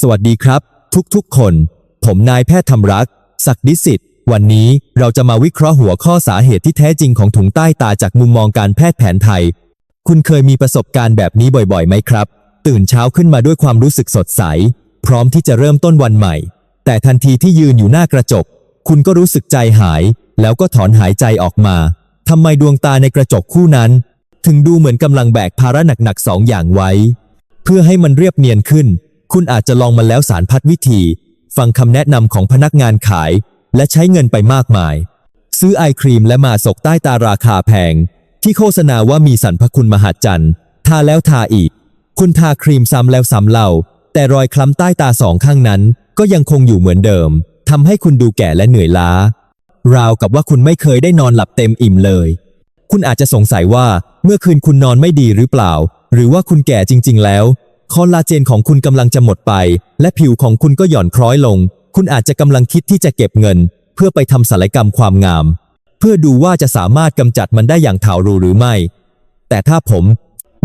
สวัสดีครับ ทุกๆคน ผมนายแพทย์ธรรมรักษ์ศักดิ์ดิสิทธิ์ วันนี้เราจะมาวิเคราะห์หัวข้อสาเหตุที่แท้จริงของถุงใต้ตาจากมุมมองการแพทย์แผนไทย คุณเคยมีประสบการณ์แบบนี้บ่อยๆไหมครับ ตื่นเช้าขึ้นมาด้วยความรู้สึกสดใส พร้อมที่จะเริ่มต้นวันใหม่ แต่ทันทีที่ยืนอยู่หน้ากระจก คุณก็รู้สึกใจหาย แล้วก็ถอนหายใจออกมาทำไมดวงตาในกระจกคู่นั้น ถึงดูเหมือนกำลังแบกภาระหนักๆสองอย่างไว้ เพื่อให้มันเรียบเนียนขึ้น คุณอาจจะลองมาแล้วสารพัดวิธี ฟังคำแนะนำของพนักงานขาย และใช้เงินไปมากมาย ซื้อไอครีมและมาสกใต้ตาราคาแพง ที่โฆษณาว่ามีสรรพคุณมหัศจรรย์ทาแล้วทาอีก คุณทาครีมซ้ำแล้วซ้ำเล่า แต่รอยคล้ำใต้ตาสองข้างนั้น ก็ยังคงอยู่เหมือนเดิมทำให้คุณดูแก่และเหนื่อยล้า ราวกับว่าคุณไม่เคยได้นอนหลับเต็มอิ่มเลย คุณอาจจะสงสัยว่าเมื่อคืนคุณนอนไม่ดีหรือเปล่า หรือว่าคุณแก่จริง ๆ แล้ว คอลลาเจนของคุณกำลังจะหมดไป และผิวของคุณก็หย่อนคล้อยลง คุณอาจจะกำลังคิดที่จะเก็บเงิน เพื่อไปทำศัลยกรรมความงาม เพื่อดูว่าจะสามารถกำจัดมันได้อย่างถาวรหรือไม่ แต่ถ้าผม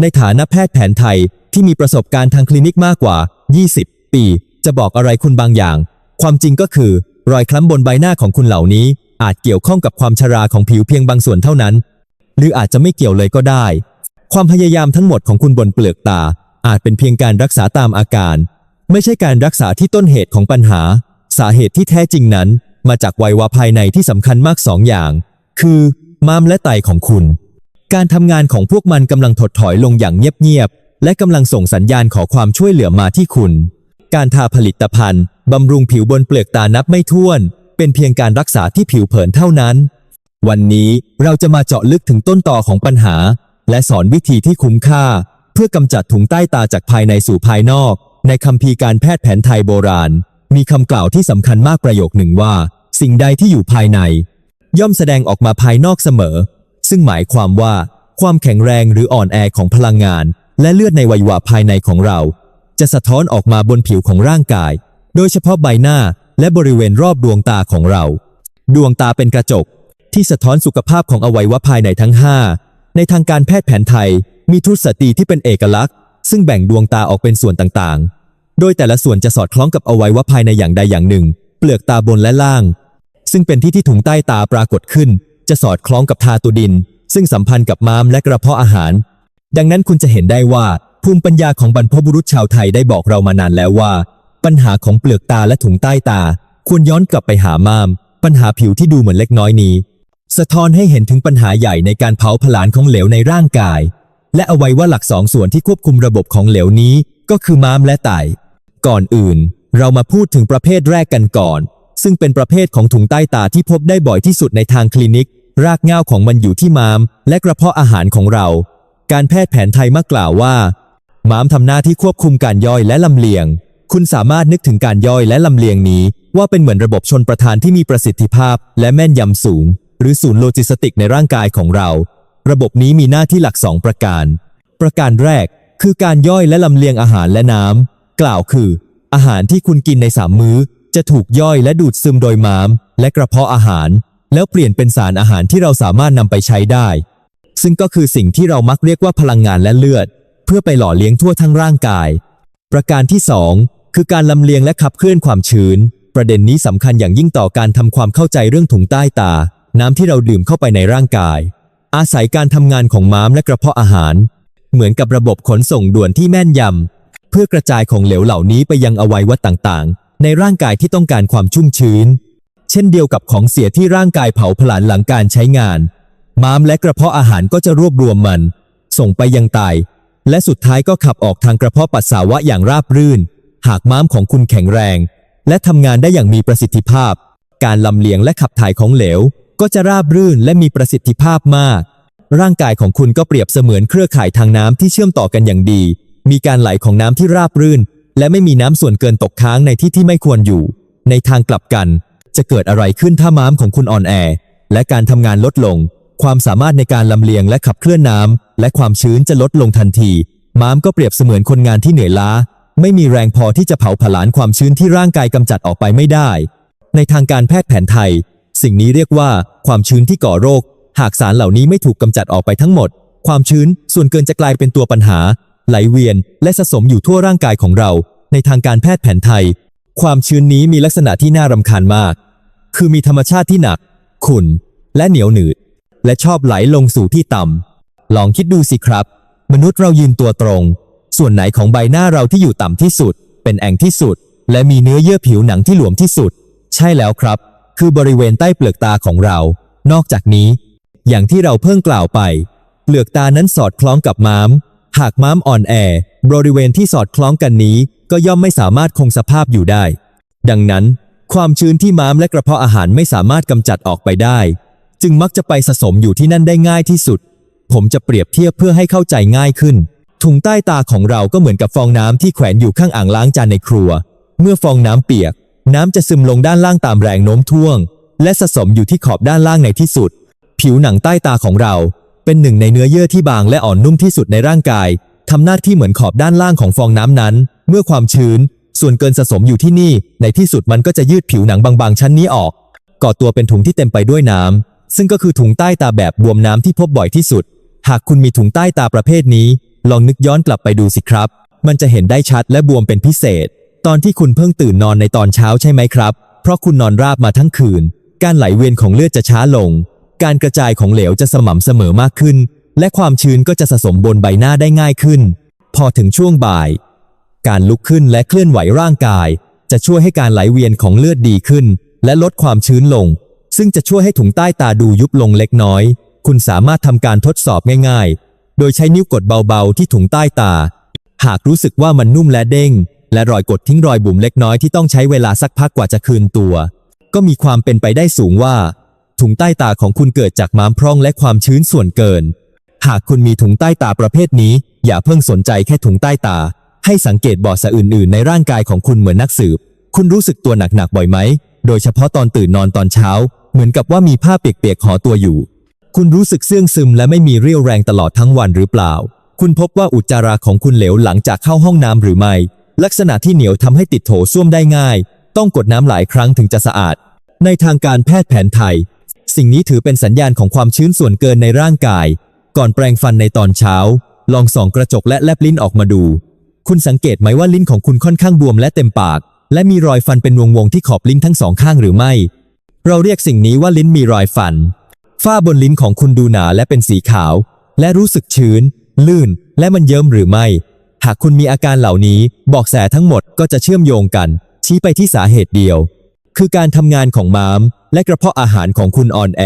ในฐานะแพทย์แผนไทยที่มีประสบการณ์ทางคลินิกมากกว่า 20 ปี จะบอกอะไรคุณบางอย่าง ความจริงก็คือ รอยคล้ำบนใบหน้าของคุณเหล่านี้ อาจเกี่ยวข้องกับความชราของผิวเพียงบางส่วนเท่านั้น หรืออาจจะไม่เกี่ยวเลยก็ได้ ความพยายามทั้งหมดของคุณบนเปลือกตา อาจเป็นเพียงการรักษาตามอาการ ไม่ใช่การรักษาที่ต้นเหตุของปัญหา สาเหตุที่แท้จริงนั้น มาจากวัยวะภายในที่สำคัญมากสองอย่าง คือม้ามและไตของคุณ การทำงานของพวกมันกำลังถดถอยลงอย่างเงียบๆและกำลังส่งสัญญาณขอความช่วยเหลือมาที่คุณ การทาผลิตภัณฑ์บำรุงผิวบนเปลือกตานับไม่ถ้วน เป็นเพียงการรักษาที่ผิวเผินเท่านั้น วันนี้เราจะมาเจาะลึกถึงต้นต่อของปัญหา และสอนวิธีที่คุ้มค่า เพื่อกำจัดถุงใต้ตาจากภายในสู่ภายนอก ในคัมภีการแพทย์แผนไทยโบราณ มีคำกล่าวที่สำคัญมากประโยคหนึ่งว่า สิ่งใดที่อยู่ภายใน ย่อมแสดงออกมาภายนอกเสมอ ซึ่งหมายความว่า ความแข็งแรงหรืออ่อนแอของพลังงาน และเลือดในวัยวะภายในของเรา จะสะท้อนออกมาบนผิวของร่างกาย โดยเฉพาะใบหน้าและบริเวณรอบดวงตาของเรา ดวงตาเป็นกระจก ที่สะท้อนสุขภาพของอวัยวะภายในทั้ง 5 ในทางการแพทย์แผนไทย มีทศตีที่เป็นเอกลักษณ์ ซึ่งแบ่งดวงตาออกเป็นส่วนต่างๆ โดยแต่ละส่วนจะสอดคล้องกับอวัยวะภายในอย่างใดอย่างหนึ่ง เปลือกตาบนและล่าง ซึ่งเป็นที่ที่ถุงใต้ตาปรากฏขึ้น จะสอดคล้องกับทาตุดิน ซึ่งสัมพันธ์กับม้ามและกระเพาะอาหาร ดังนั้นคุณจะเห็นได้ว่าภูมิปัญญาของบรรพบุรุษชาวไทยได้บอกเรามานานแล้วว่า ปัญหาของเปลือกตาและถุงใต้ตา ควรย้อนกลับไปหาม้าม ปัญหาผิวที่ดูเหมือนเล็กน้อยนี้ สะท้อนให้เห็นถึงปัญหาใหญ่ในการเผาผลาญของเหลวในร่างกาย และเอาไว้ว่าหลักสองส่วนที่ควบคุมระบบของเหลวนี้ ก็คือม้ามและไต ก่อนอื่น เรามาพูดถึงประเภทแรกกันก่อน ซึ่งเป็นประเภทของถุงใต้ตาที่พบได้บ่อยที่สุดในทางคลินิก รากเหง้าของมันอยู่ที่ม้าม และกระเพาะอาหารของเรา การแพทย์แผนไทยมักกล่าวว่า ม้ามทำหน้าที่ควบคุมการย่อยและลำเลียง คุณสามารถนึกถึงการย่อยและลำเลียงนี้ ว่าเป็นเหมือนระบบชนประทานที่มีประสิทธิภาพ และแม่นยำสูง หรือศูนย์โลจิสติกในร่างกายของเรา ระบบนี้มีหน้าที่หลักสองประการ ประการแรกคือการย่อยและลำเลียงอาหารและน้ำ กล่าวคือ อาหารที่คุณกินในสามมื้อ จะถูกย่อยและดูดซึมโดยม้าม และกระเพาะอาหาร แล้วเปลี่ยนเป็นสารอาหารที่เราสามารถนำไปใช้ได้ ซึ่งก็คือสิ่งที่เรามักเรียกว่าพลังงานและเลือด เพื่อไปหล่อเลี้ยงทั่วทั้งร่างกาย ประการที่ 2 คือการลำเลียงและขับเคลื่อนความชื้น ประเด็นนี้สำคัญอย่างยิ่งต่อการทำความเข้าใจเรื่องถุงใต้ตา น้ำที่เราดื่มเข้าไปในร่างกาย อาศัยการทำงานของม้ามและกระเพาะอาหาร เหมือนกับระบบขนส่งด่วนที่แม่นยำเพื่อกระจายของเหลวเหล่านี้ไปยังอวัยวะต่างๆ ในร่างกายที่ต้องการความชุ่มชื้น เช่นเดียวกับของเสียที่ร่างกายเผาผลาญหลังการใช้งาน ม้ามและกระเพาะอาหารก็จะรวบรวมมัน ส่งไปยังไตและสุดท้ายก็ขับออกทางกระเพาะปัสสาวะอย่างราบรื่น หากม้ามของคุณแข็งแรง และทำงานได้อย่างมีประสิทธิภาพ การลำเลียงและขับถ่ายของเหลว ก็จะราบรื่นและมีประสิทธิภาพมาก ร่างกายของคุณก็เปรียบเสมือนเครือข่ายทางน้ำที่เชื่อมต่อกันอย่างดี มีการไหลของน้ำที่ราบรื่น และไม่มีน้ำส่วนเกินตกค้างในที่ที่ไม่ควรอยู่ ในทางกลับกัน จะเกิดอะไรขึ้นถ้าม้ามของคุณอ่อนแอ และการทำงานลดลง ความสามารถในการลำเลียงและขับเคลื่อนน้ำและความชื้นจะลดลงทันที ม้ามก็เปรียบเสมือนคนงานที่เหนื่อยล้า ไม่มีแรงพอที่จะเผาผลาญความชื้นที่ร่างกายกำจัดออกไปไม่ได้ ในทางการแพทย์แผนไทย สิ่งนี้เรียกว่าความชื้นที่ก่อโรค หากสารเหล่านี้ไม่ถูกกำจัดออกไปทั้งหมด ความชื้นส่วนเกินจะกลายเป็นตัวปัญหา ไหลเวียน และสะสมอยู่ทั่วร่างกายของเรา ในทางการแพทย์แผนไทย ความชื้นนี้มีลักษณะที่น่ารำคาญมาก คือมีธรรมชาติที่หนัก ขุ่น และเหนียวหนืด และชอบไหลลงสู่ที่ต่ำลองคิดดูสิครับ มนุษย์เรายืนตัวตรง ส่วนไหนของใบหน้าเราที่อยู่ต่ำที่สุด เป็นแอ่งที่สุด และมีเนื้อเยื่อผิวหนังที่หลวมที่สุด ใช่แล้วครับ คือบริเวณใต้เปลือกตาของเรา นอกจากนี้ อย่างที่เราเพิ่งกล่าวไป เปลือกตานั้นสอดคล้องกับม้าม หากม้ามอ่อนแอ บริเวณที่สอดคล้องกันนี้ ก็ย่อมไม่สามารถคงสภาพอยู่ได้ ดังนั้น ความชื้นที่ม้ามและกระเพาะอาหารไม่สามารถกำจัดออกไปได้ จึงมักจะไปสะสมอยู่ที่นั่นได้ง่ายที่สุด ผมจะเปรียบเทียบเพื่อให้เข้าใจง่ายขึ้น ถุงใต้ตาของเราก็เหมือนกับฟองน้ำที่แขวนอยู่ข้างอ่างล้างจานในครัว เมื่อฟองน้ำเปียก น้ำจะซึมลงด้านล่างตามแรงโน้มถ่วง และสะสมอยู่ที่ขอบด้านล่างในที่สุด ผิวหนังใต้ตาของเรา เป็นหนึ่งในเนื้อเยื่อที่บางและอ่อนนุ่มที่สุดในร่างกายทำหน้าที่เหมือนขอบด้านล่างของฟองน้ำนั้น เมื่อความชื้น ส่วนเกินสะสมอยู่ที่นี่ ในที่สุดมันก็จะยืดผิวหนังบางๆ ชั้นนี้ออก ก่อตัวเป็นถุงที่เต็มไปด้วยน้ำซึ่งก็คือถุงใต้ตาแบบบวมน้ำที่พบบ่อยที่สุด หากคุณมีถุงใต้ตาประเภทนี้ ลองนึกย้อนกลับไปดูสิครับ มันจะเห็นได้ชัดและบวมเป็นพิเศษ ตอนที่คุณเพิ่งตื่นนอนในตอนเช้าใช่ไหมครับ เพราะคุณนอนราบมาทั้งคืน การไหลเวียนของเลือดจะช้าลง การกระจายของเหลวจะสม่ำเสมอมากขึ้น และความชื้นก็จะสะสมบนใบหน้าได้ง่ายขึ้น พอถึงช่วงบ่าย การลุกขึ้นและเคลื่อนไหวร่างกาย จะช่วยให้การไหลเวียนของเลือดดีขึ้น และลดความชื้นลง ซึ่งจะช่วยให้ถุงใต้ตาดูยุบลงเล็กน้อย คุณสามารถทำการทดสอบง่าย ๆ โดยใช้นิ้วกดเบาๆ ที่ถุงใต้ตา หากรู้สึกว่ามันนุ่มและเด้ง และรอยกดทิ้งรอยบุ๋มเล็กน้อยที่ต้องใช้เวลาสักพักกว่าจะคืนตัว ก็มีความเป็นไปได้สูงว่า ถุงใต้ตาของคุณเกิดจากม้ามพร่องและความชื้นส่วนเกิน หากคุณมีถุงใต้ตาประเภทนี้ อย่าเพิ่งสนใจแค่ถุงใต้ตา ให้สังเกตบอดสะอื่นๆ ในร่างกายของคุณเหมือนนักสืบ คุณรู้สึกตัวหนักๆบ่อยไหม โดยเฉพาะตอนตื่นนอนตอนเช้า เหมือนกับว่ามีผ้าเปียกๆห่อตัวอยู่ คุณรู้สึกเสื่องซึมและไม่มีเรี่ยวแรงตลอดทั้งวันหรือเปล่า คุณพบว่าอุจจาระของคุณเหลวหลังจากเข้าห้องน้ำหรือไม่ ลักษณะที่เหนียวทำให้ติดโถส้วมได้ง่าย ต้องกดน้ำหลายครั้งถึงจะสะอาด ในทางการแพทย์แผนไทย สิ่งนี้ถือเป็นสัญญาณของความชื้นส่วนเกินในร่างกาย ก่อนแปรงฟันในตอนเช้า ลองส่องกระจกและแลบลิ้นออกมาดู คุณสังเกตไหมว่าลิ้นของคุณค่อนข้างบวมและเต็มปาก และมีรอยฟันเป็นวงๆที่ขอบลิ้นทั้งสองข้างหรือไม่ เราเรียกสิ่งนี้ว่าลิ้นมีรอยฟัน ฝ้าบนลิ้นของคุณดูหนาและเป็นสีขาว และรู้สึกชื้น ลื่น และมันเยิ้มหรือไม่ หากคุณมีอาการเหล่านี้บอกแสทั้งหมดก็จะเชื่อมโยงกัน ชี้ไปที่สาเหตุเดียว คือการทำงานของม้าม และกระเพาะอาหารของคุณอ่อนแอ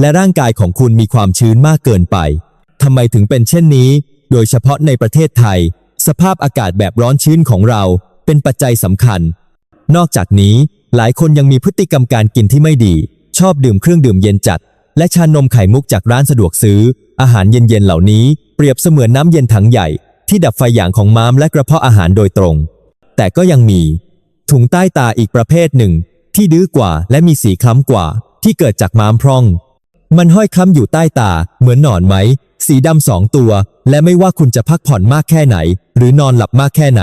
และร่างกายของคุณมีความชื้นมากเกินไปทำไมถึงเป็นเช่นนี้ โดยเฉพาะในประเทศไทย สภาพอากาศแบบร้อนชื้นของเราเป็นปัจจัยสำคัญ นอกจากนี้หลายคนยังมีพฤติกรรมการกินที่ไม่ดี ชอบดื่มเครื่องดื่มเย็นจัด และชานมไข่มุกจากร้านสะดวกซื้อ อาหารเย็นๆเหล่านี้เปรียบเสมือนน้ำเย็นถังใหญ่ ที่ดับไฟอย่างของม้ามและกระเพาะอาหารโดยตรง แต่ก็ยังมี ถุงใต้ตาอีกประเภทหนึ่ง ที่ดื้อกว่าและมีสีคล้ำกว่า ที่เกิดจากม้ามพร่อง มันห้อยคล้ำอยู่ใต้ตา เหมือนหนอนไหม สีดำสองตัว และไม่ว่าคุณจะพักผ่อนมากแค่ไหน หรือนอนหลับมากแค่ไหน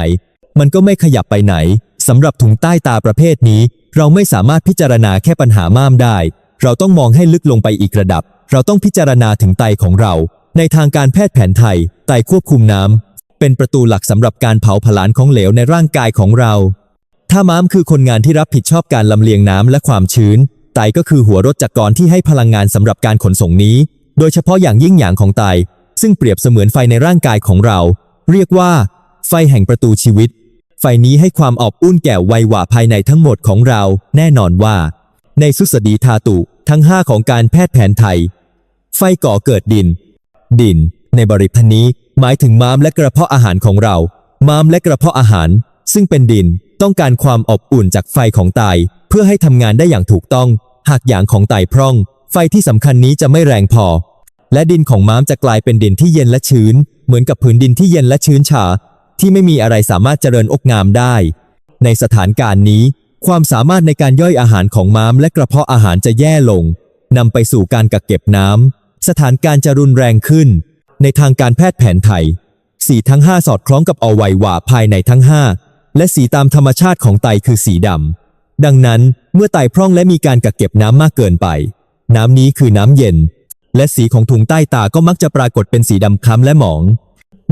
มันก็ไม่ขยับไปไหนสำหรับถุงใต้ตาประเภทนี้ เราไม่สามารถพิจารณาแค่ปัญหาม่ามได้ เราต้องมองให้ลึกลงไปอีกระดับ เราต้องพิจารณาถึงไตของเรา ในทางการแพทย์แผนไทย ไตควบคุมน้ำ เป็นประตูหลักสำหรับการเผาผลาญของเหลวในร่างกายของเรา ถ้าม้ามคือคนงานที่รับผิดชอบการลำเลียงน้ำและความชื้น ไตก็คือหัวรถจักรกรที่ให้พลังงานสำหรับการขนส่งนี้ โดยเฉพาะอย่างยิ่งอย่างของไต ซึ่งเปรียบเสมือนไฟในร่างกายของเรา เรียกว่า ไฟแห่งประตูชีวิต ไฟนี้ให้ความอบอุ่นแก่วัยหวะภายในทั้งหมดของเรา แน่นอนว่า ในสุสดีธาตุทั้ง 5 ของการแพทย์แผนไทย ไฟก่อเกิดดิน ดิน ในบริพันธ์นี้ หมายถึงม้ามและกระเพาะอาหารของเรา ม้ามและกระเพาะอาหาร ซึ่งเป็นดินต้องการความอบอุ่นจากไฟของไตเพื่อให้ทำงานได้อย่างถูกต้อง หากอย่างของไตพร่อง ไฟที่สำคัญนี้จะไม่แรงพอ และดินของม้ามจะกลายเป็นดินที่เย็นและชื้น เหมือนกับผืนดินที่เย็นและชื้นฉาที่ไม่มีอะไรสามารถเจริญอกงามได้ ในสถานการณ์นี้ ความสามารถในการย่อยอาหารของม้ามและกระเพาะอาหารจะแย่ลงนำไปสู่การกักเก็บน้ำสถานการณ์จะรุนแรงขึ้น ในทางการแพทย์แผนไทย สีทั้ง 5 สอดคล้องกับอวัยวะภายในทั้ง 5 และสีตามธรรมชาติของไตคือสีดำ ดังนั้นเมื่อไตพร่องและมีการกักเก็บน้ำมากเกินไป น้ำนี้คือน้ำเย็น และสีของถุงใต้ตาก็มักจะปรากฏเป็นสีดำคล้ำและหมอง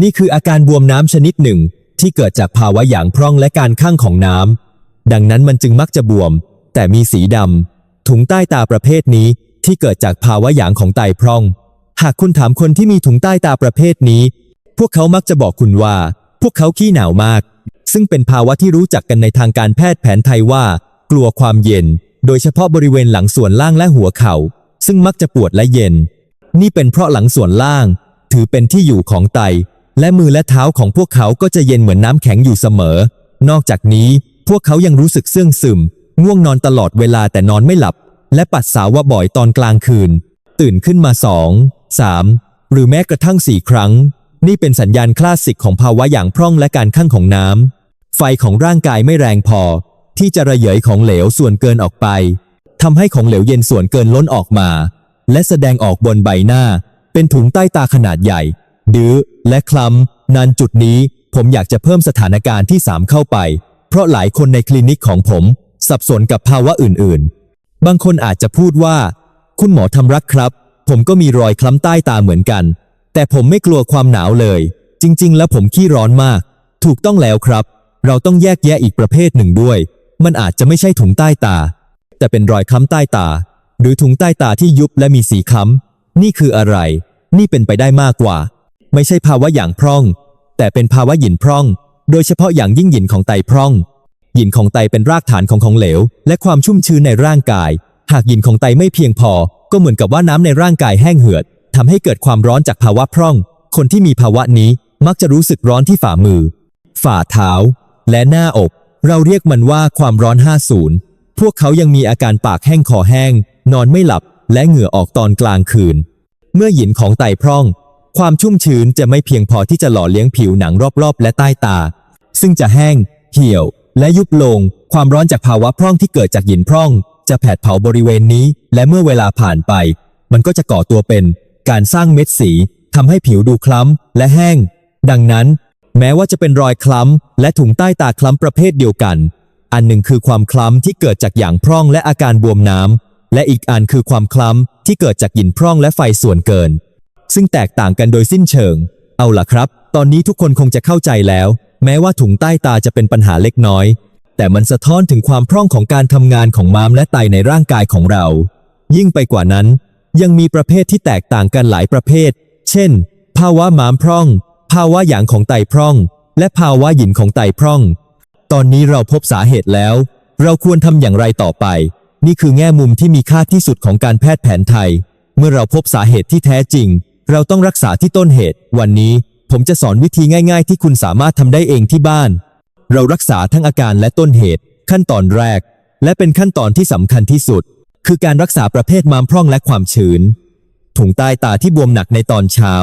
นี่คืออาการบวมน้ำชนิดหนึ่ง ที่เกิดจากภาวะหยางพร่องและการข้างของน้ำดังนั้นมันจึงมักจะบวม แต่มีสีดำถุงใต้ตาประเภทนี้ที่เกิดจากภาวะหยางของไตพร่อง หากคุณถามคนที่มีถุงใต้ตาประเภทนี้ พวกเขามักจะบอกคุณว่า พวกเขาขี้หนาวมาก ซึ่งเป็นภาวะที่รู้จักกันในทางการแพทย์แผนไทยว่า กลัวความเย็น โดยเฉพาะบริเวณหลังส่วนล่างและหัวเข่า ซึ่งมักจะปวดและเย็น นี่เป็นเพราะหลังส่วนล่าง ถือเป็นที่อยู่ของไต และมือและเท้าของพวกเขาก็จะเย็นเหมือนน้ำแข็งอยู่เสมอ นอกจากนี้พวกเขายังรู้สึกเสื่องซึม ง่วงนอนตลอดเวลาแต่นอนไม่หลับ และปัสสาวะบ่อยตอนกลางคืน ตื่นขึ้นมาสอง สามหรือแม้กระทั่งสี่ครั้ง นี่เป็นสัญญาณคลาสสิกของภาวะอย่างพร่องและการข้างของน้ำ ไฟของร่างกายไม่แรงพอ ที่จะระเหยของเหลวส่วนเกินออกไปทำให้ของเหลวเย็นส่วนเกินล้นออกมา และแสดงออกบนใบหน้า เป็นถุงใต้ตาขนาดใหญ่ ดื้อและคล้ำนานจุดนี้ผมอยากจะเพิ่มสถานการณ์ที่ 3 เข้าไป เพราะหลายคนในคลินิกของผม สับสนกับภาวะอื่นๆ บางคนอาจจะพูดว่า คุณหมอทำรักครับ ผมก็มีรอยคล้ำใต้ตาเหมือนกัน แต่ผมไม่กลัวความหนาวเลย จริง ๆ แล้วผมขี้ร้อนมาก ถูกต้องแล้วครับ เราต้องแยกแยะอีกประเภทหนึ่งด้วย มันอาจจะไม่ใช่ถุงใต้ตา แต่เป็นรอยคล้ำใต้ตา หรือถุงใต้ตาที่ยุบและมีสีคล้ำนี่คืออะไร นี่เป็นไปได้มากกว่า ไม่ใช่ภาวะอย่างพร่อง แต่เป็นภาวะหยินพร่อง โดยเฉพาะอย่างยิ่งหยินของไตพร่องหยินของไตเป็นรากฐานของของเหลว และความชุ่มชื้นในร่างกาย หากหยินของไตไม่เพียงพอ ก็เหมือนกับว่าน้ำในร่างกายแห้งเหือดทำให้เกิดความร้อนจากภาวะพร่อง คนที่มีภาวะนี้มักจะรู้สึกร้อนที่ฝ่ามือ ฝ่าเท้า และหน้าอก เราเรียกมันว่าความร้อน 50 พวกเขายังมีอาการปากแห้งคอแห้ง นอนไม่หลับ และเหงื่อออกตอนกลางคืน เมื่อหยินของไตพร่อง ความชุ่มชื้นจะไม่เพียงพอที่จะหล่อเลี้ยงผิวหนังรอบๆ และใต้ตา ซึ่งจะแห้ง เหี่ยว และยุบลง ความร้อนจากภาวะพร่องที่เกิดจากหยินพร่อง จะแผดเผาบริเวณนี้ และเมื่อเวลาผ่านไป มันก็จะก่อตัวเป็นการสร้างเม็ดสีทำให้ผิวดูคล้ำและแห้ง ดังนั้น แม้ว่าจะเป็นรอยคล้ำและถุงใต้ตาคล้ำประเภทเดียวกัน อันหนึ่งคือความคล้ำที่เกิดจากหยางพร่องและอาการบวมน้ำและอีกอันคือความคล้ำที่เกิดจากหยินพร่องและไฟส่วนเกิน ซึ่งแตกต่างกันโดยสิ้นเชิง เอาล่ะครับ ตอนนี้ทุกคนคงจะเข้าใจแล้ว แม้ว่าถุงใต้ตาจะเป็นปัญหาเล็กน้อย แต่มันสะท้อนถึงความพร่องของการทำงานของม้ามและไตในร่างกายของเรา ยิ่งไปกว่านั้น ยังมีประเภทที่แตกต่างกันหลายประเภท เช่น ภาวะม้ามพร่อง ภาวะหยางของไตพร่อง และภาวะหยินของไตพร่อง ตอนนี้เราพบสาเหตุแล้ว เราควรทำอย่างไรต่อไป นี่คือแง่มุมที่มีค่าที่สุดของการแพทย์แผนไทย เมื่อเราพบสาเหตุที่แท้จริง เราต้องรักษาที่ต้นเหตุ วันนี้ ผมจะสอนวิธีง่าย ๆ ที่คุณสามารถทำได้เองที่บ้าน เรารักษาทั้งอาการและต้นเหตุ ขั้นตอนแรก และเป็นขั้นตอนที่สำคัญที่สุด คือการรักษาประเภทม้ามพร่องและความชื้น ถุงใต้ตาที่บวมหนักในตอนเช้า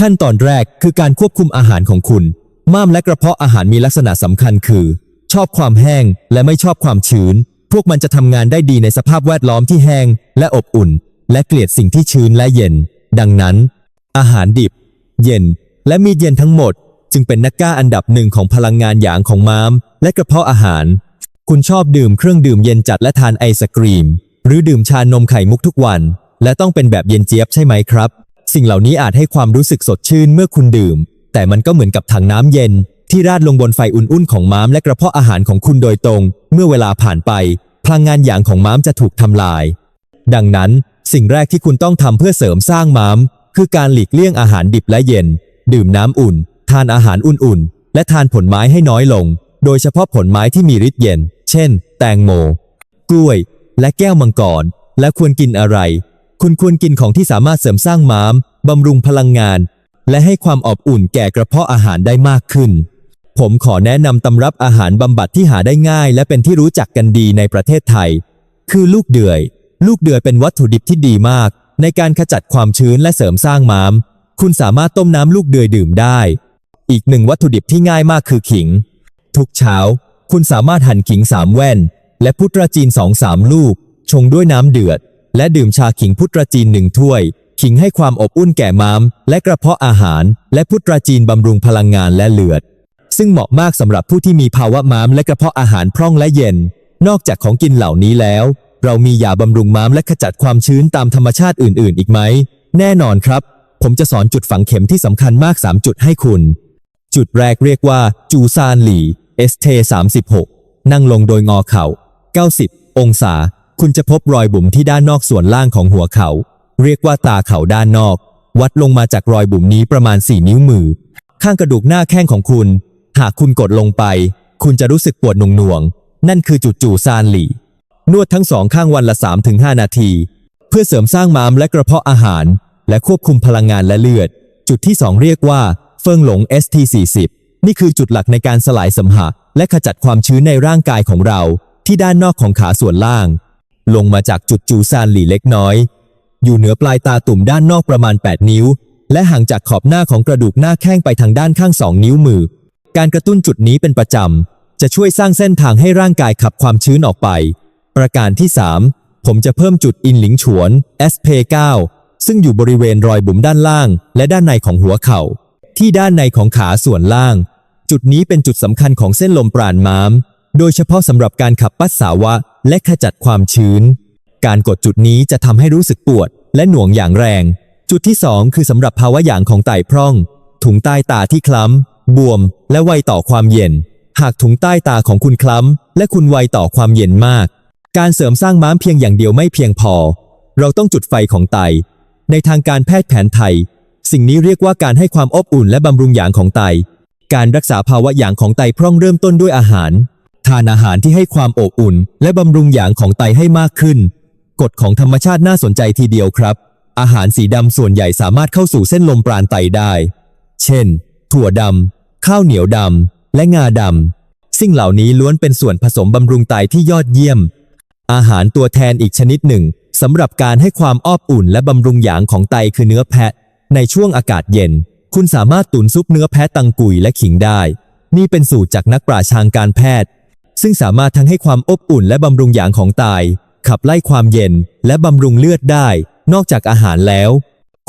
ขั้นตอนแรกคือการควบคุมอาหารของคุณ ม้ามและกระเพาะอาหารมีลักษณะสำคัญคือ ชอบความแห้งและไม่ชอบความชื้น พวกมันจะทำงานได้ดีในสภาพแวดล้อมที่แห้ง และอบอุ่น และเกลียดสิ่งที่ชื้นและเย็น ดังนั้น อาหารดิบ เย็น และมีเย็นทั้งหมด จึงเป็นนักกล้าอันดับหนึ่งของพลังงานหยางของม้าม และกระเพาะอาหาร คุณชอบดื่มเครื่องดื่มเย็นจัดและทานไอศกรีม หรือดื่มชานมไข่มุกทุกวัน และต้องเป็นแบบเย็นเจี๊ยบใช่ไหมครับ สิ่งเหล่านี้อาจให้ความรู้สึกสดชื่นเมื่อคุณดื่ม แต่มันก็เหมือนกับถังน้ำเย็น ที่ราดลงบนไฟอุ่นๆของม้ามและกระเพาะอาหารของคุณโดยตรง เมื่อเวลาผ่านไป พลังงานหยางของม้ามจะถูกทำลาย ดังนั้นสิ่งแรกที่คุณต้องทำเพื่อเสริมสร้างม้าม คือการหลีกเลี่ยงอาหารดิบและเย็น ดื่มน้ำอุ่น ทานอาหารอุ่นๆ และทานผลไม้ให้น้อยลง โดยเฉพาะผลไม้ที่มีฤทธิ์เย็น เช่น แตงโม กล้วย และแก้วมังกร และควรกินอะไร คุณควรกินของที่สามารถเสริมสร้างม้าม บำรุงพลังงาน และให้ความอบอุ่นแก่กระเพาะอาหารได้มากขึ้น ผมขอแนะนำตำรับอาหารบำบัดที่หาได้ง่าย และเป็นที่รู้จักกันดีในประเทศไทย คือลูกเดือย ลูกเดือยเป็นวัตถุดิบที่ดีมาก ในการขจัดความชื้นและเสริมสร้างม้ามคุณสามารถต้มน้ำลูกเดือยดื่มได้ อีกหนึ่งวัตถุดิบที่ง่ายมากคือขิง ทุกเช้า คุณสามารถหั่นขิงสามแว่น และพุทราจีนสองสามลูก ชงด้วยน้ำเดือด และดื่มชาขิงพุทราจีนหนึ่งถ้วย ขิงให้ความอบอุ่นแก่ม้าม และกระเพาะอาหาร และพุทราจีนบำรุงพลังงานและเลือด ซึ่งเหมาะมากสำหรับผู้ที่มีภาวะม้ามและกระเพาะอาหารพร่องและเย็น นอกจากของกินเหล่านี้แล้ว เรามียาบำรุงม้ามและขจัดความชื้นตามธรรมชาติอื่น ๆ อีกไหม แน่นอนครับ ผมจะสอนจุดฝังเข็มที่สำคัญมาก 3 จุดให้คุณ จุดแรกเรียกว่า จูซานหลี่ ST 36 นั่งลงโดยงอเข่า 90 องศา คุณจะพบรอยบุ๋มที่ด้านนอกส่วนล่างของหัวเขาเรียกว่าตาเข่าด้านนอก วัดลงมาจากรอยบุ๋มนี้ประมาณ 4 นิ้วมือ ข้างกระดูกหน้าแข้งของคุณ หากคุณกดลงไป คุณจะรู้สึกปวดหน่วงๆนั่นคือจุดจูซานหลี่นวดทั้งสองข้างวันละ 3-5 นาที เพื่อเสริมสร้างม้ามและกระเพาะอาหาร และควบคุมพลังงานและเลือด จุดที่ 2 เรียกว่า เฟิงหลง ST40 นี่คือจุดหลักในการสลายสัมหะและขจัดความชื้นในร่างกายของเรา ที่ด้านนอกของขาส่วนล่าง ลงมาจากจุดจูซานหลี่เล็กน้อย อยู่เหนือปลายตาตุ่มด้านนอกประมาณ 8 นิ้ว และห่างจากขอบหน้าของกระดูกหน้าแข้งไปทางด้านข้าง2นิ้วมือ การกระตุ้นจุดนี้เป็นประจำ จะช่วยสร้างเส้นทางให้ร่างกายขับความชื้นออกไป ประการที่ 3 ผมจะเพิ่มจุดอินหลิงฉวน SP9 ซึ่งอยู่บริเวณรอยบุ๋มด้านล่าง และด้านในของหัวเข่า ที่ด้านในของขาส่วนล่าง จุดนี้เป็นจุดสำคัญของเส้นลมปราณม้าม โดยเฉพาะสำหรับการขับปัสสาวะและขจัดความชื้น การกดจุดนี้จะทำให้รู้สึกปวด และหน่วงอย่างแรง จุดที่ 2 คือสำหรับภาวะหยางของไตพร่อง ถุงใต้ตาที่คล้ำ บวม และไวต่อความเย็น หากถุงใต้ตาของคุณคล้ำ และคุณไวต่อความเย็นมาก การเสริมสร้างม้ามเพียงอย่างเดียวไม่เพียงพอ เราต้องจุดไฟของไต ในทางการแพทย์แผนไทย สิ่งนี้เรียกว่าการให้ความอบอุ่นและบำรุงหยางของไต การรักษาภาวะหยางของไตพร่องเริ่มต้นด้วยอาหาร ทานอาหารที่ให้ความอบอุ่น และบำรุงหยางของไตให้มากขึ้น กฎของธรรมชาติน่าสนใจทีเดียวครับ อาหารสีดำส่วนใหญ่สามารถเข้าสู่เส้นลมปราณไตได้ เช่น ถั่วดำข้าวเหนียวดำและงาดำสิ่งเหล่านี้ล้วนเป็นส่วนผสมบำรุงไตที่ยอดเยี่ยม อาหารตัวแทนอีกชนิดหนึ่งสำหรับการให้ความอบอุ่นและบำรุงหยางของไตคือเนื้อแพะ ในช่วงอากาศเย็น คุณสามารถตุนซุปเนื้อแพะตังกุยและขิงได้ นี่เป็นสูตรจากนักปราชญ์ทางการแพทย์ ซึ่งสามารถทั้งให้ความอบอุ่นและบำรุงหยางของไตขับไล่ความเย็นและบำรุงเลือดได้ นอกจากอาหารแล้ว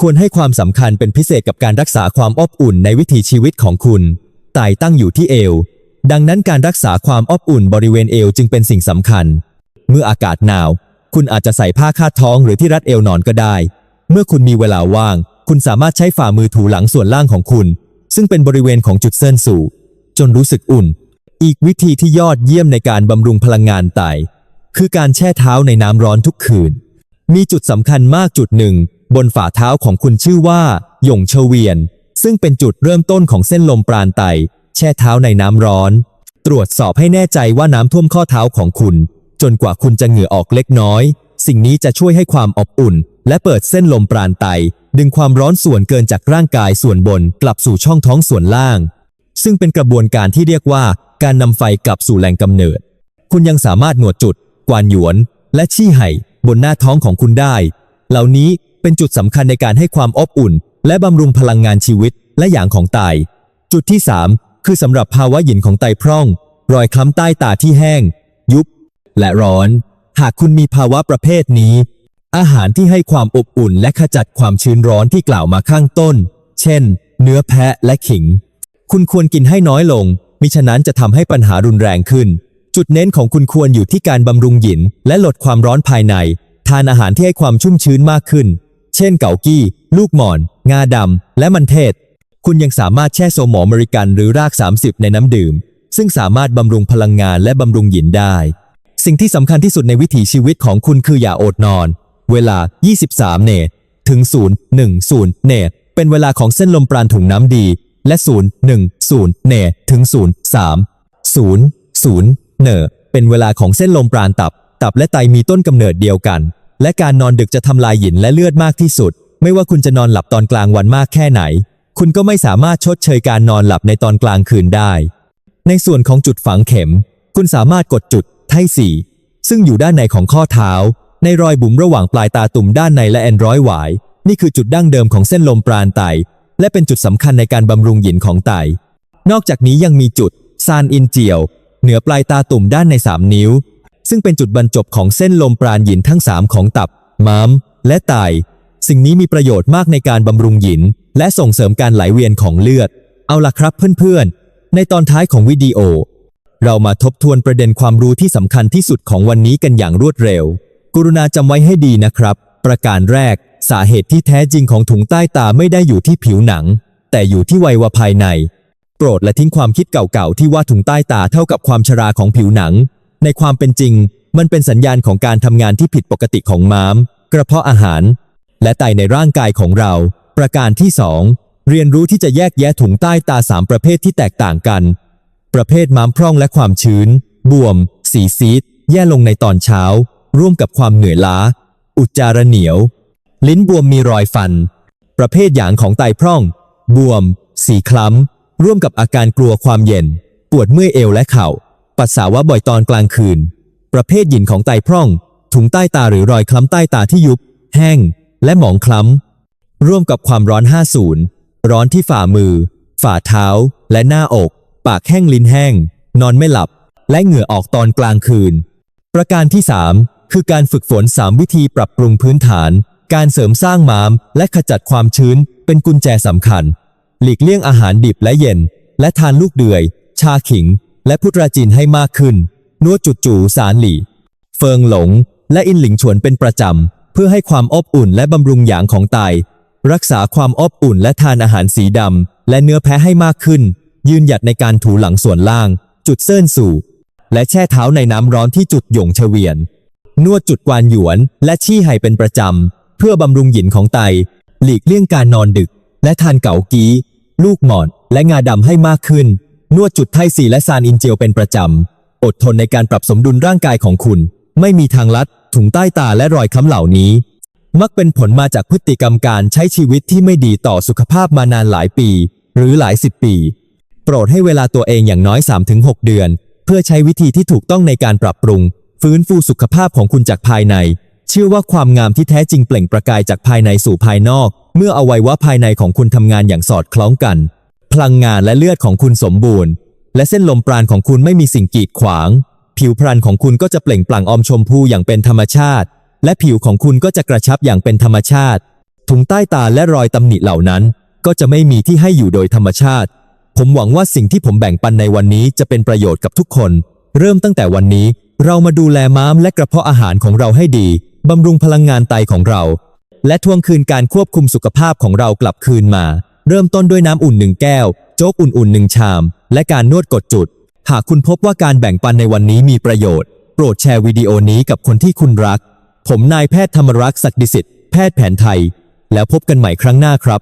ควรให้ความสำคัญเป็นพิเศษกับการรักษาความอบอุ่นในวิถีชีวิตของคุณไตตั้งอยู่ที่เอว ดังนั้นการรักษาความอบอุ่นบริเวณเอวจึงเป็นสิ่งสำคัญ เมื่ออากาศหนาว คุณอาจจะใส่ผ้าคาดท้องหรือที่รัดเอวนอนก็ได้ เมื่อคุณมีเวลาว่าง คุณสามารถใช้ฝ่ามือถูหลังส่วนล่างของคุณ ซึ่งเป็นบริเวณของจุดเส้นสู่ จนรู้สึกอุ่น อีกวิธีที่ยอดเยี่ยมในการบำรุงพลังงานไต คือการแช่เท้าในน้ำร้อนทุกคืน มีจุดสำคัญมากจุดหนึ่ง บนฝ่าเท้าของคุณชื่อว่าหย่งเฉวียน ซึ่งเป็นจุดเริ่มต้นของเส้นลมปราณไต แช่เท้าในน้ำร้อน ตรวจสอบให้แน่ใจว่าน้ำท่วมข้อเท้าของคุณ จนกว่าคุณจะเหงื่อออกเล็กน้อย สิ่งนี้จะช่วยให้ความอบอุ่น และเปิดเส้นลมปราณไต ดึงความร้อนส่วนเกินจากร่างกายส่วนบนกลับสู่ช่องท้องส่วนล่าง ซึ่งเป็นกระบวนการที่เรียกว่าการนำไฟกลับสู่แหล่งกำเนิด คุณยังสามารถหนวดจุด กวานหยวน และชี่ไห่ บนหน้าท้องของคุณได้ เหล่านี้เป็นจุดสำคัญในการให้ความอบอุ่น และบำรุงพลังงานชีวิตและอย่างของไต จุดที่ 3 คือสำหรับภาวะหยินของไตพร่อง รอยคล้ำใต้ตาที่แห้ง ยุบ และร้อน หากคุณมีภาวะประเภทนี้ อาหารที่ให้ความอบอุ่นและขจัดความชื้นร้อนที่กล่าวมาข้างต้น เช่น เนื้อแพะและขิง คุณควรกินให้น้อยลง มิฉะนั้นจะทำให้ปัญหารุนแรงขึ้น จุดเน้นของคุณควรอยู่ที่การบำรุงหยิน และลดความร้อนภายใน ทานอาหารที่ให้ความชุ่มชื้นมากขึ้น เช่นเกากี้ ลูกหม่อน งาดำ และมันเทศ คุณยังสามารถแช่โซมออเมริกันหรือราก 30 ในน้ำดื่ม ซึ่งสามารถบำรุงพลังงานและบำรุงหยินได้ สิ่งที่สำคัญที่สุดในวิถีชีวิตของคุณคืออย่าอดนอน เวลา 23 เนตถึง 010 เนตเป็นเวลาของเส้นลมปราณถุงน้ำดี และ 010 เนตถึง 03 00 เนตเป็นเวลาของเส้นลมปราณตับ ตับและไตมีต้นกำเนิดเดียวกัน และการนอนดึกจะทำลายหยินและเลือดมากที่สุด ไม่ว่าคุณจะนอนหลับตอนกลางวันมากแค่ไหน คุณก็ไม่สามารถชดเชยการนอนหลับในตอนกลางคืนได้ ในส่วนของจุดฝังเข็ม คุณสามารถกดจุดไทสี่ซึ่งอยู่ด้านในของข้อเท้า ในรอยบุ๋มระหว่างปลายตาตุ่มด้านในและแอนร้อยหวาย นี่คือจุดดั้งเดิมของเส้นลมปราณไต และเป็นจุดสำคัญในการบำรุงหยินของไต นอกจากนี้ยังมีจุดซานอินเจียว เหนือปลายตาตุ่มด้านใน 3 นิ้ว ซึ่งเป็นจุดบรรจบของเส้นลมปราณหยินทั้ง 3 ของตับ ม้าม และไต สิ่งนี้มีประโยชน์มากในการบำรุงหยิน และส่งเสริมการไหลเวียนของเลือด เอาล่ะครับเพื่อนๆ ในตอนท้ายของวิดีโอ เรามาทบทวนประเด็นความรู้ที่สำคัญที่สุดของวันนี้กันอย่างรวดเร็ว กรุณาจำไว้ให้ดีนะครับ ประการแรก สาเหตุที่แท้จริงของถุงใต้ตาไม่ได้อยู่ที่ผิวหนัง แต่อยู่ที่ไวยวภายใน โปรดและทิ้งความคิดเก่าๆที่ว่าถุงใต้ตาเท่ากับความชราของผิวหนัง ในความเป็นจริง มันเป็นสัญญาณของการทำงานที่ผิดปกติของม้าม กระเพาะอาหาร และไตในร่างกายของเรา ประการที่2เรียนรู้ที่จะแยกแยะถุงใต้ตาสามประเภทที่แตกต่างกัน ประเภทม้ามพร่องและความชื้น บวม สีซีด แย่ลงในตอนเช้า ร่วมกับความเหนื่อยล้า อุจจาระเหนียว ลิ้นบวมมีรอยฟัน ประเภทหยางของไตพร่อง บวม สีคล้ำ ร่วมกับอาการกลัวความเย็น ปวดเมื่อยเอวและเข่า ปัสสาวะบ่อยตอนกลางคืน ประเภทหยินของไตพร่อง ถุงใต้ตาหรือรอยคล้ำใต้ตาที่ยุบ แห้ง และหมองคล้ำ ร่วมกับความร้อน 50 ร้อนที่ฝ่ามือ ฝ่าเท้า และหน้าอก ปากแห้งลิ้นแห้ง นอนไม่หลับ และเหงื่อออกตอนกลางคืน ประการที่ 3 คือการฝึกฝน 3 วิธีปรับปรุงพื้นฐาน การเสริมสร้างม้าม และขจัดความชื้น เป็นกุญแจสำคัญ หลีกเลี่ยงอาหารดิบและเย็น และทานลูกเดือย ชาขิง และพุทราจินให้มากขึ้น นวดจุดจูสารหลี่ เฟิงหลง และอินหลิงฉวนเป็นประจำ เพื่อให้ความอบอุ่นและบำรุงหยางของไต รักษาความอบอุ่นและทานอาหารสีดำและเนื้อแพะให้มากขึ้น ยืนหยัดในการถูหลังส่วนล่าง จุดเส้นสู่ และแช่เท้าในน้ำร้อนที่จุดหยงเฉวียน นวดจุดกวานหยวน และชี่ไห่เป็นประจำ เพื่อบำรุงหยินของไต หลีกเลี่ยงการนอนดึก และทานเก๋ากี้ ลูกหมอนและงาดำให้มากขึ้น นวดจุดไทสีและซานอินเจียวเป็นประจำ อดทนในการปรับสมดุลร่างกายของคุณ ไม่มีทางลัด ถุงใต้ตาและรอยค้ำเหล่านี้ มักเป็นผลมาจากพฤติกรรมการใช้ชีวิตที่ไม่ดีต่อสุขภาพมานานหลายปี หรือหลายสิบปี โปรดให้เวลาตัวเองอย่างน้อย 3-6 เดือน เพื่อใช้วิธีที่ถูกต้องในการปรับปรุง ฟื้นฟูสุขภาพของคุณจากภายใน เชื่อว่าความงามที่แท้จริงเปล่งประกายจากภายในสู่ภายนอก เมื่ออวัยวะภายในของคุณทำงานอย่างสอดคล้องกัน พลังงานและเลือดของคุณสมบูรณ์ และเส้นลมปราณของคุณไม่มีสิ่งกีดขวาง ผิวพรรณของคุณก็จะเปล่งปลั่งอมชมพูอย่างเป็นธรรมชาติ และผิวของคุณก็จะกระชับอย่างเป็นธรรมชาติถุงใต้ตาและรอยตำหนิเหล่านั้น ก็จะไม่มีที่ให้อยู่โดยธรรมชาติ ผมหวังว่าสิ่งที่ผมแบ่งปันในวันนี้จะเป็นประโยชน์กับทุกคน เริ่มตั้งแต่วันนี้ เรามาดูแลม้ามและกระเพาะอาหารของเราให้ดี บำรุงพลังงานไตของเรา และทวงคืนการควบคุมสุขภาพของเรากลับคืนมา เริ่มต้นด้วยน้ำอุ่นหนึ่งแก้ว โจ๊กอุ่นๆหนึ่งชาม และการนวดกดจุด หากคุณพบว่าการแบ่งปันในวันนี้มีประโยชน์ โปรดแชร์วิดีโอนี้กับคนที่คุณรัก ผมนายแพทย์ธรรมรักษ์ศักดิสิทธิ์ แพทย์แผนไทย แล้วพบกันใหม่ครั้งหน้าครับ